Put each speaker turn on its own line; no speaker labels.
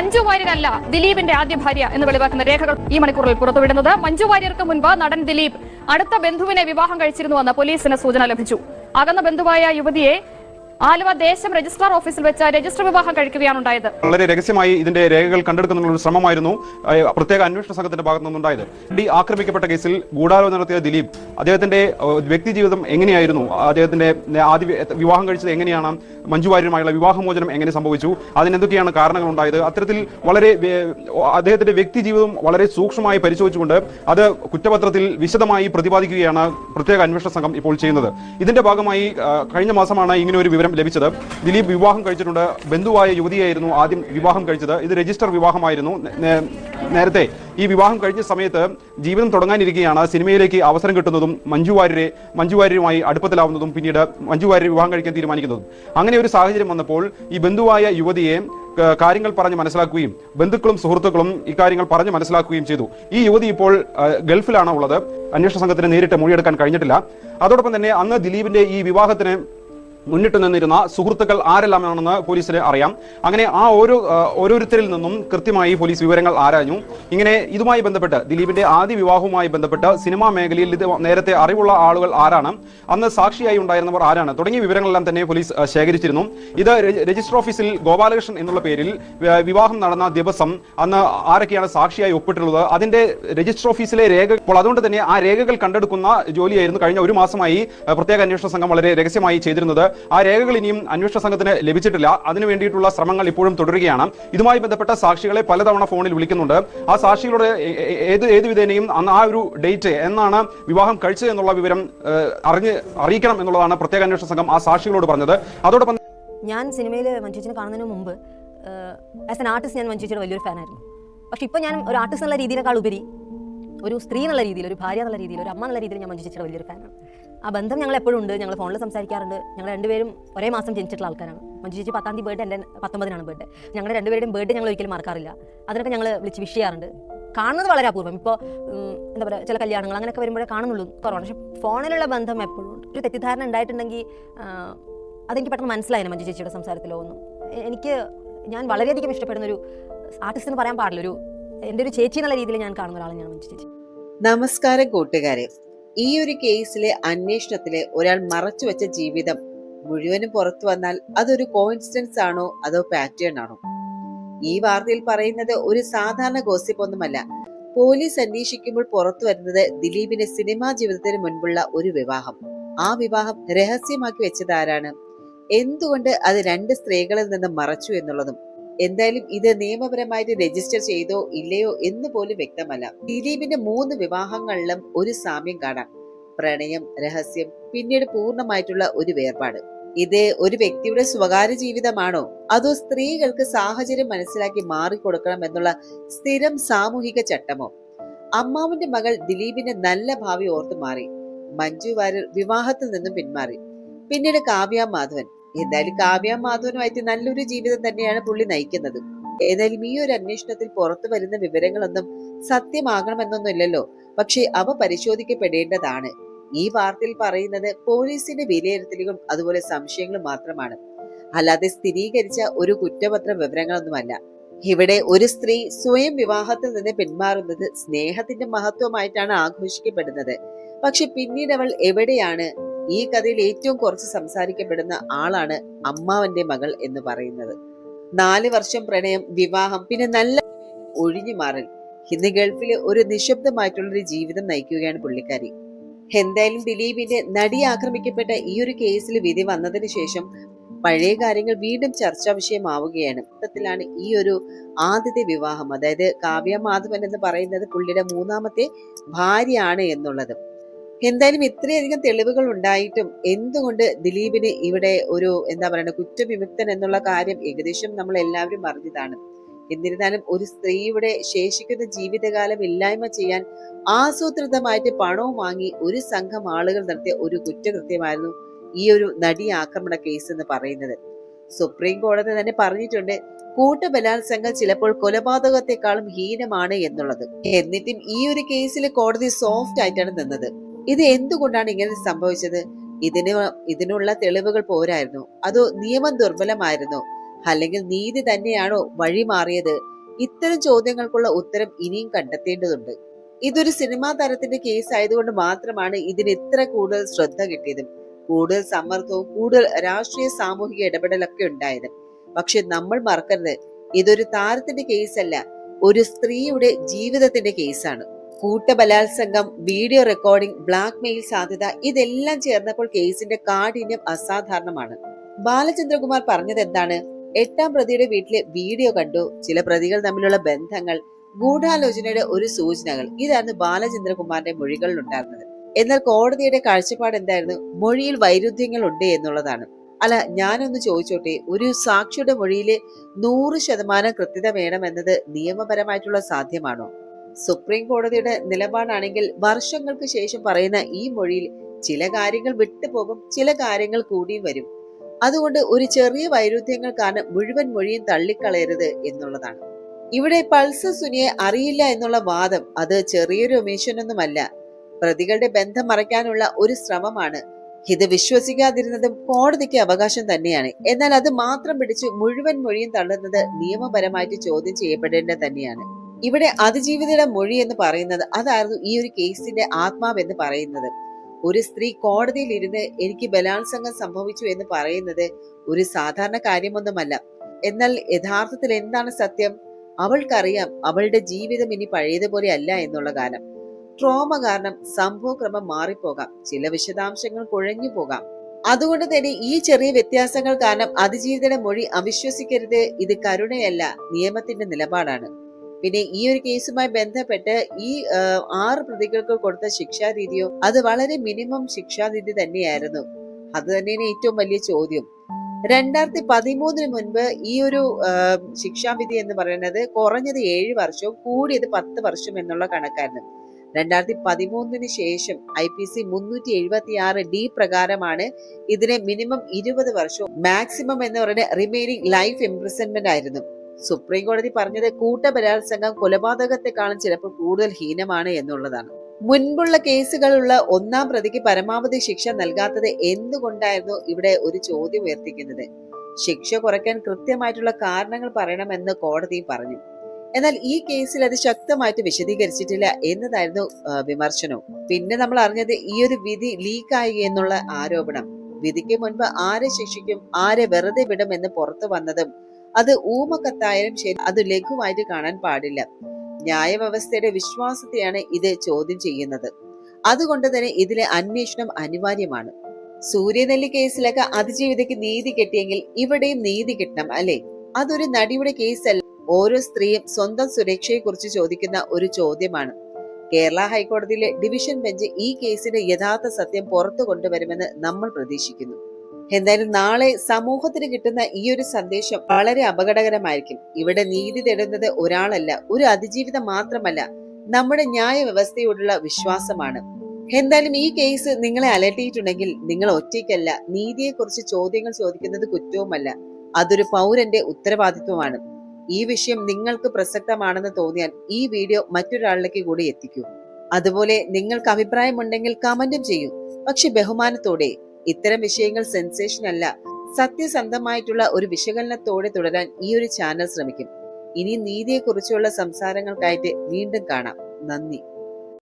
മഞ്ജു വാര്യരല്ല ദിലീപിന്റെ ആദ്യ ഭാര്യ എന്ന് വെളിവാക്കുന്ന രേഖകൾ ഈ മണിക്കൂറിൽ പുറത്തുവിടുന്നത്. മഞ്ജു വാര്യർക്ക് മുൻപ് നടൻ ദിലീപ് അടുത്ത ബന്ധുവിനെ വിവാഹം കഴിച്ചിരുന്നുവെന്ന് പോലീസിന് സൂചന ലഭിച്ചു. അകന്ന ബന്ധുവായ യുവതിയെ ആലുവ ദേശം രജിസ്ട്രാർ ഓഫീസിൽ വെച്ച് രജിസ്റ്റർ വിവാഹം കഴിക്കുകയാണ് ഉണ്ടായത്
വളരെ രഹസ്യമായി ഇതിന്റെ രേഖകൾ കണ്ടെടുക്കുന്നതിനുള്ള ശ്രമമായിരുന്നു പ്രത്യേക അന്വേഷണ സംഘത്തിന്റെ ഭാഗത്തു നിന്നുണ്ടായത് ഡി ആക്രമിക്കപ്പെട്ട കേസിൽ ഗൂഢാലോചന നടത്തിയ ദിലീപ് അദ്ദേഹത്തിന്റെ വ്യക്തി ജീവിതം എങ്ങനെയായിരുന്നു? അദ്ദേഹത്തിന്റെ ആദ്യ വിവാഹം കഴിച്ചത് എങ്ങനെയാണ്? മഞ്ജു വാര്യരുമായുള്ള വിവാഹമോചനം എങ്ങനെ സംഭവിച്ചു? അതിനെന്തൊക്കെയാണ് കാരണങ്ങൾ ഉണ്ടായത് അത്തരത്തിൽ വളരെ അദ്ദേഹത്തിന്റെ വ്യക്തി ജീവിതം വളരെ സൂക്ഷ്മമായി പരിശോധിച്ചുകൊണ്ട് അത് കുറ്റപത്രത്തിൽ വിശദമായി പ്രതിപാദിക്കുകയാണ് പ്രത്യേക അന്വേഷണ സംഘം ഇപ്പോൾ ചെയ്യുന്നത്. ഇതിന്റെ ഭാഗമായി കഴിഞ്ഞ മാസമാണ് ഇങ്ങനെ ഒരു വിവരം ലഭിച്ചത്. ദിലീപ് വിവാഹം കഴിച്ചിട്ടുണ്ട്. ബന്ധുവായ യുവതിയായിരുന്നു ആദ്യം വിവാഹം കഴിച്ചത്. ഇത് രജിസ്റ്റർ വിവാഹമായിരുന്നു. നേരത്തെ ഈ വിവാഹം കഴിഞ്ഞ സമയത്ത് ജീവിതം തുടങ്ങാനിരിക്കുകയാണ് സിനിമയിലേക്ക് അവസരം കിട്ടുന്നതും മഞ്ജു വാര്യരെ മഞ്ജു വാര്യരുമായി അടുപ്പത്തിലാവുന്നതും പിന്നീട് മഞ്ജു വാര്യർ വിവാഹം കഴിക്കാൻ തീരുമാനിക്കുന്നതും. അങ്ങനെ ഒരു സാഹചര്യം വന്നപ്പോൾ ഈ ബന്ധുവായ യുവതിയെ കാര്യങ്ങൾ പറഞ്ഞ് മനസ്സിലാക്കുകയും ബന്ധുക്കളും സുഹൃത്തുക്കളും ഇക്കാര്യങ്ങൾ പറഞ്ഞ് മനസ്സിലാക്കുകയും ചെയ്തു. ഈ യുവതി ഇപ്പോൾ ഗൾഫിലാണ് ഉള്ളത്. അന്വേഷണ സംഘത്തിന് നേരിട്ട് മൊഴിയെടുക്കാൻ കഴിഞ്ഞിട്ടില്ല. അതോടൊപ്പം തന്നെ അന്ന് ദിലീപിന്റെ ഈ വിവാഹത്തിന് മുന്നിട്ട് നിന്നിരുന്ന സുഹൃത്തുക്കൾ ആരെല്ലാമാണെന്ന് പോലീസിന് അറിയാം. അങ്ങനെ ആ ഓരോ ഓരോരുത്തരിൽ നിന്നും കൃത്യമായി പോലീസ് വിവരങ്ങൾ ആരാഞ്ഞു. ഇങ്ങനെ ഇതുമായി ബന്ധപ്പെട്ട് ദിലീപിന്റെ ആദ്യ വിവാഹവുമായി ബന്ധപ്പെട്ട് സിനിമാ മേഖലയിൽ ഇത് നേരത്തെ അറിവുള്ള ആളുകൾ ആരാണ് അന്ന് സാക്ഷിയായി ഉണ്ടായിരുന്നവർ ആരാണ് തുടങ്ങിയ വിവരങ്ങളെല്ലാം തന്നെ പോലീസ് ശേഖരിച്ചിരുന്നു. ഇത് രജിസ്റ്റർ ഓഫീസിൽ ഗോപാലകൃഷ്ണൻ എന്നുള്ള പേരിൽ വിവാഹം നടന്ന ദിവസം അന്ന് ആരൊക്കെയാണ് സാക്ഷിയായി ഒപ്പിട്ടുള്ളത് അതിന്റെ രജിസ്റ്റർ ഓഫീസിലെ രേഖ അപ്പോൾ അതുകൊണ്ട് തന്നെ ആ രേഖകൾ കണ്ടെടുക്കുന്ന ജോലിയായിരുന്നു കഴിഞ്ഞ ഒരു മാസമായി പ്രത്യേക അന്വേഷണ സംഘം വളരെ രഹസ്യമായി ചെയ്തിരുന്നത്. ആ രേഖകൾ ഇനിയും അന്വേഷണ സംഘത്തിന് ലഭിച്ചിട്ടില്ല. അതിനു വേണ്ടിയിട്ടുള്ള ശ്രമങ്ങൾ ഇപ്പോഴും തുടരുകയാണ്. ഇതുമായി ബന്ധപ്പെട്ട സാക്ഷികളെ പലതവണ ഫോണിൽ വിളിക്കുന്നുണ്ട്. ആ സാക്ഷികളോട് ഏത് ഏത് വിധേനയും അന്ന് ആ ഒരു ഡേറ്റ് എന്നാണ് വിവാഹം കഴിച്ചത് എന്നുള്ള വിവരം അറിഞ്ഞ് അറിയിക്കണം എന്നുള്ളതാണ് പ്രത്യേക അന്വേഷണ സംഘം ആ സാക്ഷികളോട് പറഞ്ഞത്. അതോടൊപ്പം
ഞാൻ സിനിമയിൽ മഞ്ജുച്ചിനെ കാണുന്നതിന് മുമ്പ് ആസ് എൻ ആർട്ടിസ്റ്റ് ഞാൻ മഞ്ജുച്ചിയുടെ വലിയൊരു ഫാനായിരുന്നു. പക്ഷെ ഇപ്പോൾ ഞാൻ ഒരു ആർട്ടിസ്റ്റ് എന്നുള്ള രീതിയിനേക്കാൾ ഉപരി ഒരു സ്ത്രീ എന്നുള്ള രീതിയിൽ ഒരു ഭാര്യ എന്നുള്ള രീതിയിൽ ഒരു അമ്മ എന്നുള്ള രീതിയിൽ ഞാൻ മഞ്ജു ചേച്ചിയുടെ വലിയൊരു ഫാനാണ്. ആ ബന്ധം ഞങ്ങൾ എപ്പോഴും ഉണ്ട്. ഞങ്ങൾ ഫോണിൽ സംസാരിക്കാറുണ്ട്. ഞങ്ങൾ രണ്ടുപേരും ഒരേ മാസം ജനിച്ചിട്ടുള്ള ആൾക്കാരാണ്. മഞ്ജു ചേച്ചി പത്താം തീയതി ബേർഡ് എന്റെ പത്തൊമ്പതിനാണ് ബേർഡ് ഞങ്ങളുടെ രണ്ടുപേരുടെയും ബേർഡ് ഞങ്ങൾ ഒരിക്കലും മറക്കാറില്ല. അതിനൊക്കെ ഞങ്ങൾ വിളിച്ച് വിഷ് ചെയ്യാറുണ്ട്. കാണുന്നത് വളരെ അപൂർവം. ഇപ്പോൾ എന്താ പറയുക ചില കല്യാണങ്ങൾ അങ്ങനെയൊക്കെ വരുമ്പോഴേ കാണുന്നുള്ളൂ. കുറവാണ്. പക്ഷെ ഫോണിലുള്ള ബന്ധം എപ്പോഴും ഉണ്ട്. ഒരു തെറ്റിദ്ധാരണ ഉണ്ടായിട്ടുണ്ടെങ്കിൽ അതെനിക്ക് പെട്ടെന്ന് മനസ്സിലായിരുന്നു മഞ്ജു ചേച്ചിയുടെ സംസാരത്തിലോ ഒന്നും. എനിക്ക് ഞാൻ വളരെയധികം ഇഷ്ടപ്പെടുന്ന ഒരു ആർട്ടിസ്റ്റ് എന്ന് പറയാൻ പാടില്ല. ഒരു എന്റെ ഒരു ചേച്ചി എന്നുള്ള രീതിയിൽ ഞാൻ കാണുന്ന ഒരാളാണ് ഞാൻ മഞ്ജു ചേച്ചി.
നമസ്കാരം കൂട്ടുകാരെ. ഈ ഒരു കേസിലെ അന്വേഷണത്തിലെ ഒരാൾ മറച്ചു വെച്ച ജീവിതം മുഴുവനും പുറത്തു വന്നാൽ അതൊരു കോയിൻസിഡൻസ് ആണോ? അതോ പാറ്റേൺ ആണോ? ഈ വാർത്തയിൽ പറയുന്നത് ഒരു സാധാരണ ഗോസിപ്പ് ഒന്നുമല്ല. പോലീസ് അന്വേഷിക്കുമ്പോൾ പുറത്തു വരുന്നത് ദിലീപിന്റെ സിനിമാ ജീവിതത്തിന് മുൻപുള്ള ഒരു വിവാഹം. ആ വിവാഹം രഹസ്യമാക്കി വെച്ചതാരാണ് എന്തുകൊണ്ട് അത് രണ്ട് സ്ത്രീകളിൽ നിന്ന് മറച്ചു എന്നുള്ളതും എന്തായാലും ഇത് നിയമപരമായിട്ട് രജിസ്റ്റർ ചെയ്തോ ഇല്ലയോ എന്ന് പോലും വ്യക്തമല്ല. ദിലീപിന്റെ മൂന്ന് വിവാഹങ്ങളിലും ഒരു സാമ്യം കാണാം. പ്രണയം രഹസ്യം പിന്നീട് പൂർണമായിട്ടുള്ള ഒരു വേർപാട്. ഇത് ഒരു വ്യക്തിയുടെ സ്വകാര്യ ജീവിതമാണോ? അതോ സ്ത്രീകൾക്ക് സാഹചര്യം മനസ്സിലാക്കി മാറിക്കൊടുക്കണം എന്നുള്ള സ്ഥിരം സാമൂഹിക ചട്ടമോ? അമ്മാവിന്റെ മകൾ ദിലീപിന്റെ നല്ല ഭാവി ഓർത്തു മാറി. മഞ്ജു വാര്യർ വിവാഹത്തിൽ നിന്നും പിന്മാറി. പിന്നീട് കാവ്യ മാധവൻ. എന്തായാലും കാവ്യ മാധവനുമായിട്ട് നല്ലൊരു ജീവിതം തന്നെയാണ് പുള്ളി നയിക്കുന്നത്. ഏതായാലും ഈ ഒരു അന്വേഷണത്തിൽ പുറത്തു വരുന്ന വിവരങ്ങളൊന്നും സത്യമാകണമെന്നൊന്നുമില്ലല്ലോ. പക്ഷെ അവ പരിശോധിക്കപ്പെടേണ്ടതാണ്. ഈ വാർത്തയിൽ പറയുന്നത് പോലീസിന്റെ വിലയിരുത്തലുകളും അതുപോലെ സംശയങ്ങളും മാത്രമാണ്. അല്ലാതെ സ്ഥിരീകരിച്ച ഒരു കുറ്റപത്ര വിവരങ്ങളൊന്നുമല്ല. ഇവിടെ ഒരു സ്ത്രീ സ്വയം വിവാഹത്തിൽ നിന്ന് പിന്മാറുന്നത് സ്നേഹത്തിന്റെ മഹത്വമായിട്ടാണ് ആഘോഷിക്കപ്പെടുന്നത്. പക്ഷെ പിന്നീട് അവൾ എവിടെയാണ് ഈ കഥയിൽ ഏറ്റവും കുറച്ച് സംസാരിക്കപ്പെടുന്ന ആളാണ് അമ്മാവന്റെ മകൾ എന്ന് പറയുന്നത്. നാല് വർഷം പ്രണയം വിവാഹം പിന്നെ നല്ല ഒഴിഞ്ഞു മാറൽ. ഇന്ന് ഗൾഫിലെ ഒരു നിശബ്ദമായിട്ടുള്ളൊരു ജീവിതം നയിക്കുകയാണ് പുള്ളിക്കാരി. എന്തായാലും ദിലീപിന്റെ നടി ആക്രമിക്കപ്പെട്ട ഈ ഒരു കേസിൽ വിധി വന്നതിന് ശേഷം പഴയ കാര്യങ്ങൾ വീണ്ടും ചർച്ചാ വിഷയമാവുകയാണ്. മൊത്തത്തിലാണ് ഈ ഒരു ആദ്യത്തെ വിവാഹം. അതായത് കാവ്യ മാധവൻ എന്ന് പറയുന്നത് പുള്ളിയുടെ മൂന്നാമത്തെ ഭാര്യയാണ് എന്നുള്ളത്. എന്തായാലും ഇത്രയധികം തെളിവുകൾ ഉണ്ടായിട്ടും എന്തുകൊണ്ട് ദിലീപിന് ഇവിടെ ഒരു എന്താ പറയുക കുറ്റവിമുക്തൻ എന്നുള്ള കാര്യം ഏകദേശം നമ്മൾ എല്ലാവരും അറിഞ്ഞതാണ്. എന്നിരുന്നാലും ഒരു സ്ത്രീയുടെ ശേഷിക്കുന്ന ജീവിതകാലം ഇല്ലായ്മ ചെയ്യാൻ ആസൂത്രിതമായിട്ട് പണവും വാങ്ങി ഒരു സംഘം ആളുകൾ നടത്തിയ ഒരു കുറ്റകൃത്യമായിരുന്നു ഈ ഒരു നടി ആക്രമണ കേസ് എന്ന് പറയുന്നത്. സുപ്രീം കോടതി തന്നെ പറഞ്ഞിട്ടുണ്ട് കൂട്ടബലാത്സംഗം ചിലപ്പോൾ കൊലപാതകത്തെക്കാളും ഹീനമാണ് എന്നുള്ളത്. എന്നിട്ടും ഈ ഒരു കേസിൽ കോടതി സോഫ്റ്റ് ആയിട്ടാണ് നിന്നത്. ഇത് എന്തുകൊണ്ടാണ് ഇങ്ങനെ സംഭവിച്ചത്? ഇതിന് ഇതിനുള്ള തെളിവുകൾ പോരായിരുന്നു. അതോ നിയമം ദുർബലമായിരുന്നു? അല്ലെങ്കിൽ നീതി തന്നെയാണോ വഴി മാറിയത്? ഇത്തരം ചോദ്യങ്ങൾക്കുള്ള ഉത്തരം ഇനിയും കണ്ടെത്തേണ്ടതുണ്ട്. ഇതൊരു സിനിമാ തരത്തിന്റെ കേസ് ആയതുകൊണ്ട് മാത്രമാണ് ഇതിന് ഇത്ര കൂടുതൽ ശ്രദ്ധ കിട്ടിയതും കൂടുതൽ സമ്മർദ്ദവും കൂടുതൽ രാഷ്ട്രീയ സാമൂഹിക ഇടപെടലൊക്കെ ഉണ്ടായത്. പക്ഷെ നമ്മൾ മറക്കരുത്. ഇതൊരു താരത്തിന്റെ കേസല്ല ഒരു സ്ത്രീയുടെ ജീവിതത്തിന്റെ കേസാണ് കൂട്ടബലാത്സംഗം വീഡിയോ റെക്കോർഡിംഗ് ബ്ലാക്ക് മെയിൽ സാധ്യത ഇതെല്ലാം ചേർന്നപ്പോൾ കേസിന്റെ കാഠിന്യം അസാധാരണമാണ്. ബാലചന്ദ്രകുമാർ പറഞ്ഞത് എന്താണ്? എട്ടാം പ്രതിയുടെ വീട്ടിലെ വീഡിയോ കണ്ടു. ചില പ്രതികൾ തമ്മിലുള്ള ബന്ധങ്ങൾ ഗൂഢാലോചനയുടെ ഒരു സൂചനകൾ. ഇതായിരുന്നു ബാലചന്ദ്രകുമാറിന്റെ മൊഴികളിൽ ഉണ്ടായിരുന്നത്. എന്നാൽ കോടതിയുടെ കാഴ്ചപ്പാട് എന്തായിരുന്നു? മൊഴിയിൽ വൈരുദ്ധ്യങ്ങൾ ഉണ്ട് എന്നുള്ളതാണ്. അല്ല ഞാനൊന്ന് ചോദിച്ചോട്ടെ? ഒരു സാക്ഷിയുടെ മൊഴിയിലെ നൂറ് ശതമാനം കൃത്യത വേണമെന്നത് നിയമപരമായിട്ടുള്ള സാധ്യമാണോ? സുപ്രീം കോടതിയുടെ നിലപാടാണെങ്കിൽ വർഷങ്ങൾക്ക് ശേഷം പറയുന്ന ഈ മൊഴിയിൽ ചില കാര്യങ്ങൾ വിട്ടുപോകും ചില കാര്യങ്ങൾ കൂടിയും വരും. അതുകൊണ്ട് ഒരു ചെറിയ വൈരുദ്ധ്യങ്ങൾ കാരണം മുഴുവൻ മൊഴിയും തള്ളിക്കളയരുത് എന്നുള്ളതാണ്. ഇവിടെ പൾസ് സുനിയെ അറിയില്ല എന്നുള്ള വാദം അത് ചെറിയൊരു ഒമീഷനൊന്നുമല്ല. പ്രതികളുടെ ബന്ധം മറയ്ക്കാനുള്ള ഒരു ശ്രമമാണ്. ഇത് വിശ്വസിക്കാതിരുന്നതും കോടതിക്ക് അവകാശം തന്നെയാണ്. എന്നാൽ അത് മാത്രം പിടിച്ച് മുഴുവൻ മൊഴിയും തള്ളുന്നത് നിയമപരമായിട്ട് ചോദ്യം ചെയ്യപ്പെടേണ്ടത് തന്നെയാണ്. ഇവിടെ അതിജീവിതയുടെ മൊഴി എന്ന് പറയുന്നത് അതായിരുന്നു ഈ ഒരു കേസിന്റെ ആത്മാവെന്ന് പറയുന്നത്. ഒരു സ്ത്രീ കോടതിയിൽ ഇരുന്ന് എനിക്ക് ബലാത്സംഗം സംഭവിച്ചു എന്ന് പറയുന്നത് ഒരു സാധാരണ കാര്യമൊന്നുമല്ല. എന്നാൽ യഥാർത്ഥത്തിൽ എന്താണ് സത്യം? അവൾക്കറിയാം അവളുടെ ജീവിതം ഇനി പഴയതുപോലെ അല്ല എന്നുള്ള കാലം ട്രോമ കാരണം സംഭവക്രമം മാറിപ്പോകാം. ചില വിശദാംശങ്ങൾ കുഴഞ്ഞു പോകാം. അതുകൊണ്ട് തന്നെ ഈ ചെറിയ വ്യത്യാസങ്ങൾ കാരണം അതിജീവിതയുടെ മൊഴി അവിശ്വസിക്കരുത്. ഇത് കരുണയല്ല നിയമത്തിന്റെ നിലപാടാണ്. പിന്നെ ഈ ഒരു കേസുമായി ബന്ധപ്പെട്ട് ഈ ആറ് പ്രതികൾക്ക് കൊടുത്ത ശിക്ഷാരീതിയോ അത് വളരെ മിനിമം ശിക്ഷാരീതി തന്നെയായിരുന്നു. അത് തന്നെയാണ് ഏറ്റവും വലിയ ചോദ്യം. രണ്ടായിരത്തി പതിമൂന്നിന് മുൻപ് ഈ ഒരു ശിക്ഷാവിധി എന്ന് പറയുന്നത് കുറഞ്ഞത് ഏഴ് വർഷവും കൂടിയത് പത്ത് വർഷം എന്നുള്ള കണക്കായിരുന്നു. രണ്ടായിരത്തി പതിമൂന്നിന് ശേഷം ഐ പി സി മുന്നൂറ്റി എഴുപത്തി ആറ് ഡി പ്രകാരമാണ് ഇതിനെ മിനിമം ഇരുപത് വർഷവും മാക്സിമം എന്ന് പറയുന്നത് റിമൈനിങ് ലൈഫ് ഇംപ്രിസൺമെന്റ് ആയിരുന്നു. സുപ്രീം കോടതി പറഞ്ഞത് കൂട്ടബലാത്സംഗം കൊലപാതകത്തെക്കാളും ചിലപ്പോൾ കൂടുതൽ ഹീനമാണ് എന്നുള്ളതാണ്. മുൻപുള്ള കേസുകളുള്ള ഒന്നാം പ്രതിക്ക് പരമാവധി ശിക്ഷ നൽകാത്തത് എന്തുകൊണ്ടായിരുന്നു ഇവിടെ ഒരു ചോദ്യം ഉയർത്തിക്കുന്നത്? ശിക്ഷ കുറയ്ക്കാൻ കൃത്യമായിട്ടുള്ള കാരണങ്ങൾ പറയണമെന്ന് കോടതി പറഞ്ഞു. എന്നാൽ ഈ കേസിൽ അത് ശക്തമായിട്ട് വിശദീകരിച്ചിട്ടില്ല എന്നതായിരുന്നു വിമർശനം പിന്നെ നമ്മൾ അറിഞ്ഞത് ഈ ഒരു വിധി ലീക്കായി എന്നുള്ള ആരോപണം. വിധിക്ക് മുൻപ് ആരെ ശിക്ഷിക്കും ആരെ വെറുതെ വിടും എന്ന് പുറത്തു വന്നതും അത് ഊമക്കത്തായാലും ശരി അത് ലഘുവായിട്ട് കാണാൻ പാടില്ല. ന്യായവ്യവസ്ഥയുടെ വിശ്വാസത്തെയാണ് ഇത് ചോദ്യം ചെയ്യുന്നത്. അതുകൊണ്ട് തന്നെ ഇതിലെ അന്വേഷണം അനിവാര്യമാണ്. സൂര്യനെല്ലി കേസിലൊക്കെ അതിജീവിതയ്ക്ക് നീതി കിട്ടിയെങ്കിൽ ഇവിടെയും നീതി കിട്ടണം അല്ലെ? അതൊരു നടിയുടെ കേസല്ല. ഓരോ സ്ത്രീയും സ്വന്തം സുരക്ഷയെക്കുറിച്ച് ചോദിക്കുന്ന ഒരു ചോദ്യമാണ്. കേരള ഹൈക്കോടതിയിലെ ഡിവിഷൻ ബെഞ്ച് ഈ കേസിന്റെ യഥാർത്ഥ സത്യം പുറത്തു കൊണ്ടുവരുമെന്ന് നമ്മൾ പ്രതീക്ഷിക്കുന്നു. എന്തായാലും നാളെ സമൂഹത്തിന് കിട്ടുന്ന ഈ ഒരു സന്ദേശം വളരെ അപകടകരമായിരിക്കും. ഇവിടെ നീതി തേടുന്നത് ഒരാളല്ല ഒരു അതിജീവിതം മാത്രമല്ല നമ്മുടെ ന്യായ വ്യവസ്ഥയോടുള്ള വിശ്വാസമാണ്. എന്തായാലും ഈ കേസ് നിങ്ങളെ അലട്ടിയിട്ടുണ്ടെങ്കിൽ നിങ്ങൾ ഒറ്റയ്ക്കല്ല നീതിയെക്കുറിച്ച് ചോദ്യങ്ങൾ ചോദിക്കുന്നത് കുറ്റവുമല്ല അതൊരു പൗരന്റെ ഉത്തരവാദിത്വമാണ്. ഈ വിഷയം നിങ്ങൾക്ക് പ്രസക്തമാണെന്ന് തോന്നിയാൽ ഈ വീഡിയോ മറ്റൊരാളിലേക്ക് കൂടി എത്തിക്കൂ. അതുപോലെ നിങ്ങൾക്ക് അഭിപ്രായമുണ്ടെങ്കിൽ കമന്റും ചെയ്യൂ. പക്ഷെ ബഹുമാനത്തോടെ ഇത്തരം വിഷയങ്ങൾ സെൻസേഷൻ അല്ല. സത്യസന്ധമായിട്ടുള്ള ഒരു വിശകലനത്തോടെ തുടരാൻ ഈ ഒരു ചാനൽ ശ്രമിക്കും. ഇനി നീതിയെക്കുറിച്ചുള്ള സംസാരങ്ങൾക്കായിട്ട് വീണ്ടും കാണാം. നന്ദി.